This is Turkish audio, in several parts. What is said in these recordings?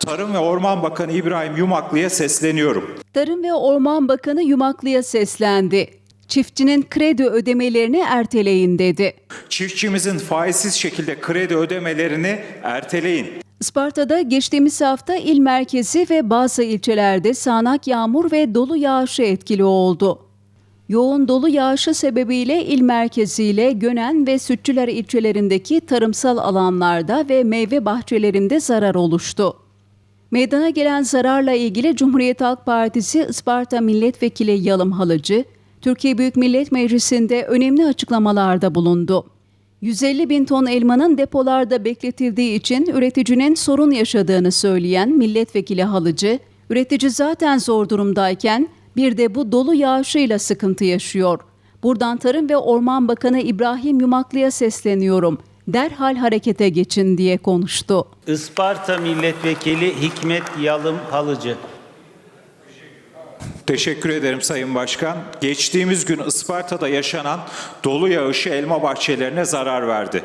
Tarım ve Orman Bakanı İbrahim Yumaklı'ya sesleniyorum. Tarım ve Orman Bakanı Yumaklı'ya seslendi. Çiftçinin kredi ödemelerini erteleyin dedi. Çiftçimizin faizsiz şekilde kredi ödemelerini erteleyin. Isparta'da geçtiğimiz hafta il merkezi ve bazı ilçelerde sağanak yağmur ve dolu yağışı etkili oldu. Yoğun dolu yağışı sebebiyle il merkeziyle Gönen ve Sütçüler ilçelerindeki tarımsal alanlarda ve meyve bahçelerinde zarar oluştu. Meydana gelen zararla ilgili Cumhuriyet Halk Partisi Isparta Milletvekili Yalım Halıcı, Türkiye Büyük Millet Meclisi'nde önemli açıklamalarda bulundu. 150 bin ton elmanın depolarda bekletildiği için üreticinin sorun yaşadığını söyleyen milletvekili Halıcı, üretici zaten zor durumdayken bir de bu dolu yağışıyla sıkıntı yaşıyor. Buradan Tarım ve Orman Bakanı İbrahim Yumaklı'ya sesleniyorum. Derhal harekete geçin diye konuştu. Isparta Milletvekili Hikmet Yalım Halıcı. Teşekkür ederim Sayın Başkan. Geçtiğimiz gün Isparta'da yaşanan dolu yağışı elma bahçelerine zarar verdi.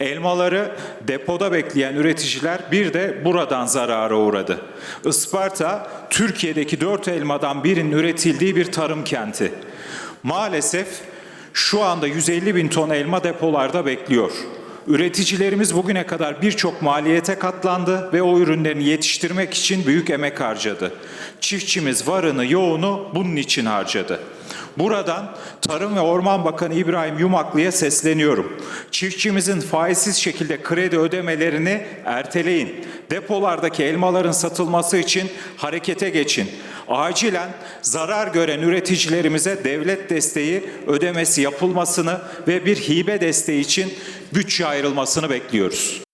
Elmaları depoda bekleyen üreticiler bir de buradan zarara uğradı. Isparta, Türkiye'deki dört elmadan birinin üretildiği bir tarım kenti. Maalesef şu anda 150 bin ton elma depolarda bekliyor. Üreticilerimiz bugüne kadar birçok maliyete katlandı ve o ürünlerini yetiştirmek için büyük emek harcadı. Çiftçimiz varını yoğunu bunun için harcadı. Buradan Tarım ve Orman Bakanı İbrahim Yumaklı'ya sesleniyorum. Çiftçimizin faizsiz şekilde kredi ödemelerini erteleyin. Depolardaki elmaların satılması için harekete geçin. Acilen zarar gören üreticilerimize devlet desteği ödemesi yapılmasını ve bir hibe desteği için bütçe ayrılmasını bekliyoruz.